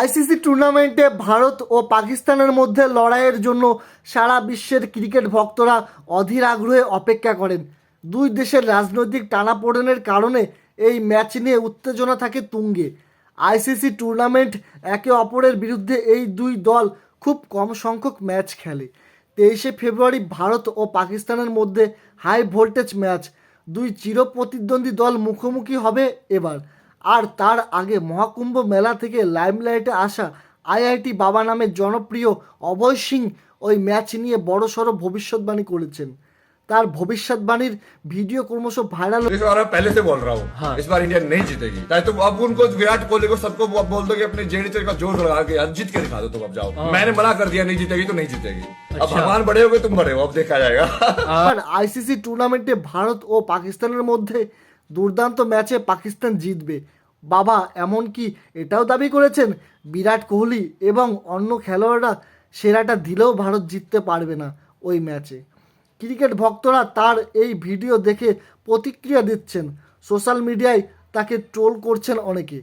ICC টুর্নামেন্টে ভারত ও পাকিস্তানের মধ্যে লড়াইয়ের জন্য সারা বিশ্বের ক্রিকেট ভক্তরা অধীর আগ্রহে অপেক্ষা করেন। দুই দেশের রাজনৈতিক টানাপোড়েনের কারণে এই ম্যাচ নিয়ে উত্তেজনা থাকে তুঙ্গে। আইসিসি টুর্নামেন্ট একে অপরের বিরুদ্ধে এই দুই দল খুব কম সংখ্যক ম্যাচ খেলে। তেইশে ফেব্রুয়ারি ভারত ও পাকিস্তানের মধ্যে হাই ভোল্টেজ ম্যাচ। দুই চিরপ্রতিদ্বন্দ্বী দল মুখোমুখি হবে এবার। আর তার আগে মহাকুম্ভ মেলা থেকে লাইমলাইটে আসা আইআইটি বাবা নামে জনপ্রিয় অভয় সিং ওই ম্যাচ নিয়ে বড়সড় ভবিষ্যৎবাণী করেছেন তার ভবিষ্যৎবাণীর ভিডিও ক্রমশ ভাইরাল इस बार मैं पहले से बोल रहा हूँ इस बार इंडिया नहीं जीतेगी चाहे तुम अब उनको विराट कोहली को सबको अब बोल दो कि अपने जेडी का जोर लगा के आज जीत के दिखा दो तुम अब जाओ मैंने मना कर दिया नहीं जीतेगी तो नहीं जीतेगी अब भगवान बड़े हो गए तुम बड़े हो अब देखा जाएगा আর আইসিসি টুর্নামেন্টে ভারত ও পাকিস্তানের মধ্যে দুর্দান্ত ম্যাচে পাকিস্তান জিতবে বাবা, এমনকি এটাও দাবি করেছেন, বিরাট কোহলি এবং অন্য খেলোয়াড়রা সেরাটা দিলেও ভারত জিততে পারবে না ওই ম্যাচে। ক্রিকেট ভক্তরা তার এই ভিডিও দেখে প্রতিক্রিয়া দিচ্ছেন। সোশ্যাল মিডিয়ায় তাকে ট্রোল করছেন অনেকে।